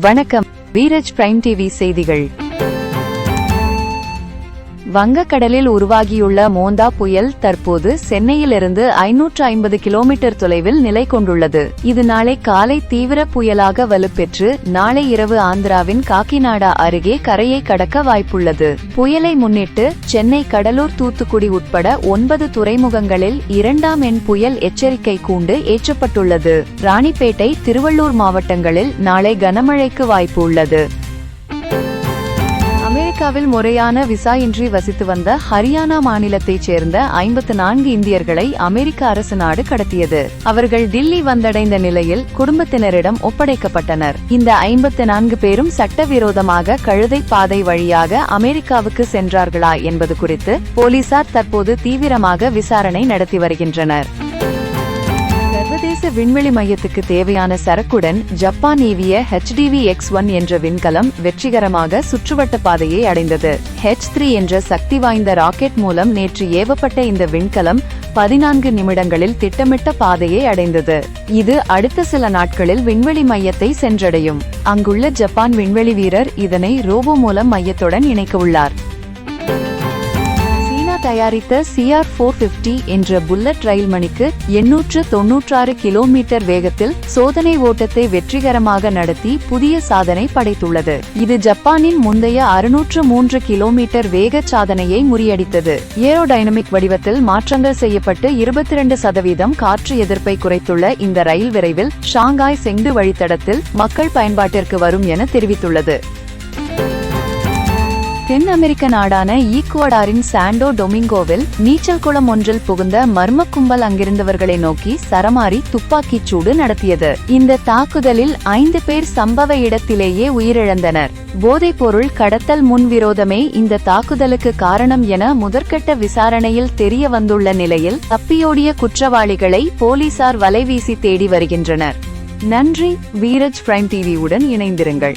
வணக்கம். வீரஜ் prime TV செய்திகள். வங்கக்கடலில் உருவாகியுள்ள மோந்தா புயல் தற்போது சென்னையிலிருந்து ஐநூற்று ஐம்பது கிலோமீட்டர் தொலைவில் நிலை கொண்டுள்ளது. இது நாளை காலை தீவிர புயலாக வலுப்பெற்று நாளை இரவு ஆந்திராவின் காக்கிநாடா அருகே கரையை கடக்க வாய்ப்புள்ளது. புயலை முன்னிட்டு சென்னை கடலூர் தூத்துக்குடி உட்பட ஒன்பது துறைமுகங்களில் இரண்டாம் எண் புயல் எச்சரிக்கை கூண்டு ஏற்றப்பட்டுள்ளது. ராணிப்பேட்டை திருவள்ளூர் மாவட்டங்களில் நாளை கனமழைக்கு வாய்ப்பு உள்ளது. அமெரிக்காவில் முறையான விசா இன்றி வசித்து வந்த ஹரியானா மாநிலத்தைச் சேர்ந்த ஐம்பத்து நான்கு இந்தியர்களை அமெரிக்க அரசு நாடு கடத்தியது. அவர்கள் டில்லி வந்தடைந்த நிலையில் குடும்பத்தினரிடம் ஒப்படைக்கப்பட்டனர். இந்த ஐம்பத்து நான்கு பேரும் சட்டவிரோதமாக கழுதை பாதை வழியாக அமெரிக்காவுக்கு சென்றார்களா என்பது குறித்து போலீசார் தற்போது தீவிரமாக விசாரணை நடத்தி வருகின்றனர். விண்வெளி மையத்துக்கு தேவையான சரக்குடன் ஜப்பான் ஏவிய ஹெச்டிவி எக்ஸ் ஒன் என்ற விண்கலம் வெற்றிகரமாக சுற்றுவட்ட பாதையை அடைந்தது. ஹெச் த்ரீ என்ற சக்தி வாய்ந்த ராக்கெட் மூலம் நேற்று ஏவப்பட்ட இந்த விண்கலம் பதினான்கு நிமிடங்களில் திட்டமிட்ட பாதையை அடைந்தது. இது அடுத்த சில நாட்களில் விண்வெளி மையத்தை சென்றடையும். அங்குள்ள ஜப்பான் விண்வெளி வீரர் இதனை ரோபோ மூலம் மையத்துடன் இணைக்க உள்ளார் தயாரித்த சிஆர் போர் பிப்டி என்ற புல்லட் ரயில் மணிக்கு எண்ணூற்று தொன்னூற்றாறு கிலோமீட்டர் வேகத்தில் சோதனை ஓட்டத்தை வெற்றிகரமாக நடத்தி புதிய சாதனை படைத்துள்ளது. இது ஜப்பானின் முந்தைய அறுநூற்று மூன்று கிலோமீட்டர் வேக சாதனையை முறியடித்தது. ஏரோடைனமிக் வடிவத்தில் மாற்றங்கள் செய்யப்பட்டு இருபத்தி இரண்டு சதவீதம் காற்று எதிர்ப்பை குறைத்துள்ள இந்த ரயில் விரைவில் ஷாங்காய் செங்டு வழித்தடத்தில் மக்கள் பயன்பாட்டிற்கு வரும் என தெரிவித்துள்ளது. தென் அமெரிக்க நாடான ஈக்குவடாரின் சாண்டோ டொமிங்கோவில் நீச்சல் குளம் ஒன்றில் புகுந்த மர்ம கும்பல் அங்கிருந்தவர்களை நோக்கி சரமாரி துப்பாக்கிச் சூடு நடத்தியது. இந்த தாக்குதலில் ஐந்து பேர் சம்பவ இடத்திலேயே உயிரிழந்தனர். போதைப்பொருள் கடத்தல் முன்விரோதமே இந்த தாக்குதலுக்கு காரணம் என முதற்கட்ட விசாரணையில் தெரிய வந்துள்ள நிலையில் தப்பியோடிய குற்றவாளிகளை போலீசார் வலைவீசி தேடி வருகின்றனர். நன்றி வீரஜ் பிரைம் டிவியுடன் இணைந்திருங்கள்.